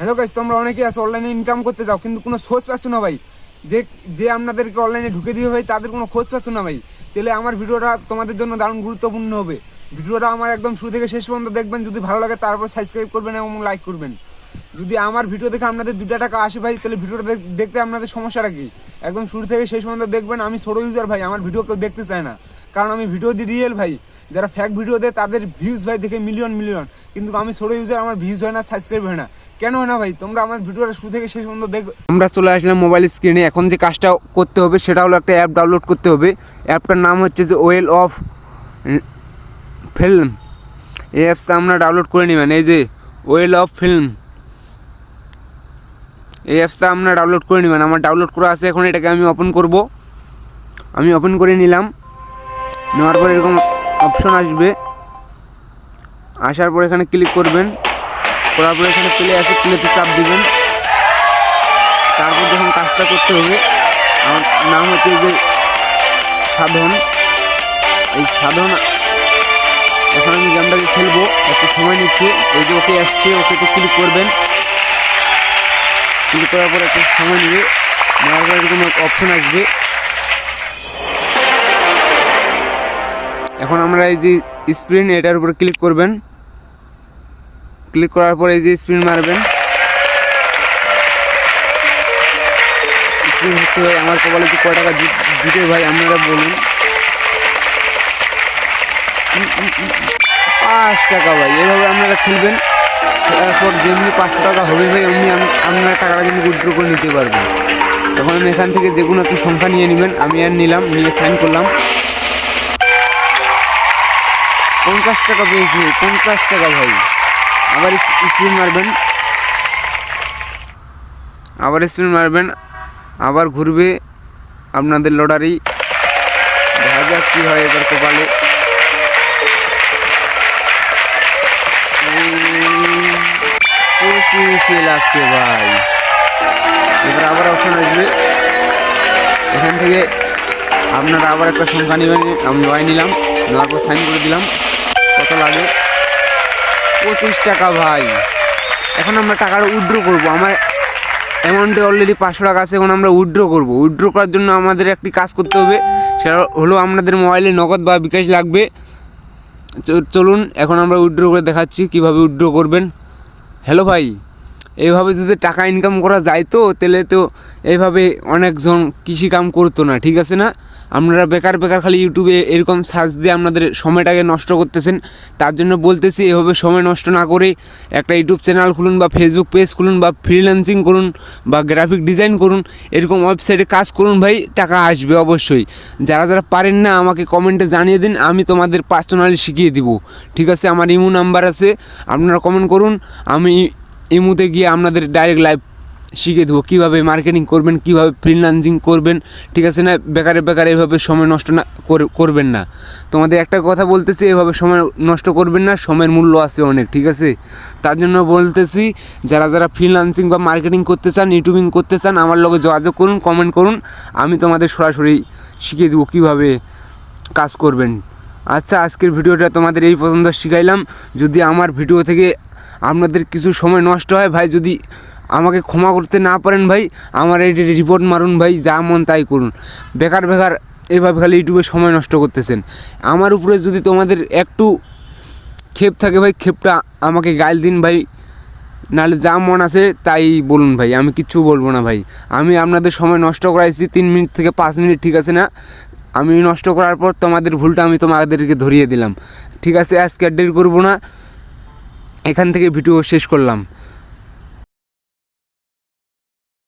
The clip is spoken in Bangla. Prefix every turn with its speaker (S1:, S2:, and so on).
S1: হ্যালো গাইস তোমরা অনেকেই আছো অনলাইনে ইনকাম করতে যাও, কিন্তু কোনো সোর্স পাচ্ছ না ভাই। যে যে আপনাদেরকে অনলাইনে ঢুকে দিবে ভাই, তাদের কোনো খোঁজ পাচ্ছ না ভাই। তাহলে আমার ভিডিওটা তোমাদের জন্য দারুণ গুরুত্বপূর্ণ হবে। ভিডিওটা আমার একদম শুরু থেকে শেষ পর্যন্ত দেখবেন, যদি ভালো লাগে তারপর সাবস্ক্রাইব করবেন এবং লাইক করবেন। যদি আমার ভিডিও দেখে আপনাদের দুটা টাকা আসে ভাই, তাহলে ভিডিওটা দেখতে আপনাদের সমস্যাটা কি? একদম শুরু থেকে শেষ পর্যন্ত দেখবেন, আমি ছোটো ইউজার ভাই, আমার ভিডিও কেউ দেখতে চায় না। কারণ আমি ভিডিও দিই রিয়েল ভাই। যারা ফ্যাক ভিডিও দেয়, তাদের ভিউজ ভাই দেখে মিলিয়ন মিলিয়ন কিন্তু আমি ছোটো ইউজার আমার ভিউজ হয় না সাবস্ক্রাইব হয় না। কেন হয় না ভাই? তোমরা আমার ভিডিওটা শুরু থেকে শেষ পর্যন্ত দেখ আমরা চলে আসলাম মোবাইল স্ক্রিনে এখন যে কাজটা করতে হবে, সেটা হলো একটা অ্যাপ ডাউনলোড করতে হবে। অ্যাপটার নাম হচ্ছে যে ওয়েল অফ ফিল্ম এই অ্যাপসটা আমরা ডাউনলোড করে নেবেন। এই যে ওয়েল অফ ফিল্ম এই অ্যাপসটা আপনারা ডাউনলোড করে নেবেন। আমার ডাউনলোড করা আছে, এখন এটাকে আমি ওপেন করব। আমি ওপেন করে নিলাম। নেওয়ার পর এরকম অপশন আসবে। আসার পর এখানে ক্লিক করবেন। করার পর এখানে প্লে আছে প্লেতে চাপ দেবেন। তারপর যখন কাজটা করতে হবে, আমার নাম হচ্ছে যে সাধন। এই সাধন, এখন আমি গেমটাকে খেলব। একটু সময় নিচ্ছে। এই যে ওকে আসছে, ওকে ক্লিক করবেন। ক্লিক করার পর একটু সময় নেবে। নেওয়ার পর এরকম অপশন আসবে। এখন আমরা এই যে স্ক্রিন এটার উপরে ক্লিক করবেন। ক্লিক করার পর এই যে স্ক্রিন মারবেন। স্ক্রিন হচ্ছে আমার কপালে কি কয় টাকা জিত- ভাই, আপনারা বলুন। পাঁচ টাকা ভাই, এভাবে আপনারা খেলবেন। তারপর যেমনি পাঁচশো টাকা হবে ভাই আম- আপনারা টাকাটা কিন্তু উইথড্র করে নিতে পারবেন তখন আমি এখান থেকে যে কোনো একটি সংখ্যা নিয়ে নেবেন, আমি আর নিলাম, নিয়ে সাইন করলাম। পঞ্চাশ টাকা পেয়েছি, পঞ্চাশ টাকা ভাই। আবার স্পিন মারবেন। আবার স্পিন মারবেন, আবার ঘুরবে আপনাদের লটারি। যাক কী হয় এবার কপালে। পঁচিশে লাগছে ভাই। এবার আবার অপশন আসবে। এখান থেকে আপনারা আবার একটা সংখ্যা নেবেন। আমি ওয়াই নিলাম, নেওয়ার সাইন করে দিলাম। কত লাগে? পঁচিশ টাকা ভাই। এখন আমরা টাকাটা উইথড্র করব। আমার অ্যামাউন্টে অলরেডি পাঁচশো টাকা আছে, এখন আমরা উইথড্র করব। উইথড্র করার জন্য আমাদের একটি কাজ করতে হবে। সেটা হলো আপনাদের মোবাইলে নগদ বা বিকাশ লাগবে। চলুন, এখন আমরা উইথড্র করে দেখাচ্ছি, কীভাবে উইথড্র করবেন। হ্যালো ভাই। এইভাবে যদি টাকা ইনকাম করা যায় তো, তাহলে তো এইভাবে অনেকজন কৃষি কাম করতো না, ঠিক আছে না? আপনারা বেকার বেকার খালি ইউটিউবে এরকম সার্চ দিয়ে আপনাদের সময়টাকে নষ্ট করতেছেন। তার জন্য বলতেছি এভাবে সময় নষ্ট না করে একটা ইউটিউব চ্যানেল খুলুন বা ফেসবুক পেজ খুলুন বা ফ্রিল্যান্সিং করুন বা গ্রাফিক ডিজাইন করুন, এরকম ওয়েবসাইটে কাজ করুন ভাই, টাকা আসবে অবশ্যই। যারা যারা পারেন না, আমাকে কমেন্টে জানিয়ে দিন, আমি তোমাদের পার্সোনালি শিখিয়ে দিব। ঠিক আছে, আমার ইমো নাম্বার আছে, আপনারা কমেন্ট করুন, আমি ইমুতে গিয়ে আপনাদের ডাইরেক্ট লাইভ শিখিয়ে দেবো। কীভাবে মার্কেটিং করবেন, কীভাবে ফ্রিল্যান্সিং করবেন, ঠিক আছে না? বেকারে বেকারে এভাবে সময় নষ্ট না কর- করবেন না। তোমাদের একটা কথা বলতেছি, এভাবে সময় নষ্ট করবেন না, সময়ের মূল্য আছে অনেক, ঠিক আছে? তার জন্য বলতেছি, যারা যারা ফ্রিল্যান্সিং বা মার্কেটিং করতে চান ইউটিউবিং করতে চান, আমার লগে যোগাযোগ করুন কমেন্ট করুন। আমি তোমাদের সরাসরি শিখিয়ে দেবো কীভাবে কাজ করবেন। আচ্ছা আজকের ভিডিওটা তোমাদের এই পর্যন্ত শিখাইলাম। যদি আমার ভিডিও থেকে আপনাদের কিছু সময় নষ্ট হয়, ভাই, যদি আমাকে ক্ষমা করতে না পারেন, ভাই, আমার এই রিপোর্ট মারুন, ভাই, যা মন তাই করুন। বেকার বেকার, এইভাবে খালি ইউটিউবে সময় নষ্ট করতেছেন। আমার উপরে যদি তোমাদের একটু ক্ষেপ থাকে, ভাই, ক্ষেপটা আমাকে গাইল দিন, ভাই, নাহলে যা মন আছে তাই বলুন, ভাই, আমি কিচ্ছু বলব না, ভাই। আমি আপনাদের সময় নষ্ট করাইছি, তিন মিনিট থেকে পাঁচ মিনিট ঠিক আছে না? আমি নষ্ট করার পর তোমাদের ভুলটা আমি তোমাদেরকে ধরিয়ে দিলাম। ঠিক আছে, আজকে আর দেরি করব না। এখান থেকে ভিডিও শেষ করলাম।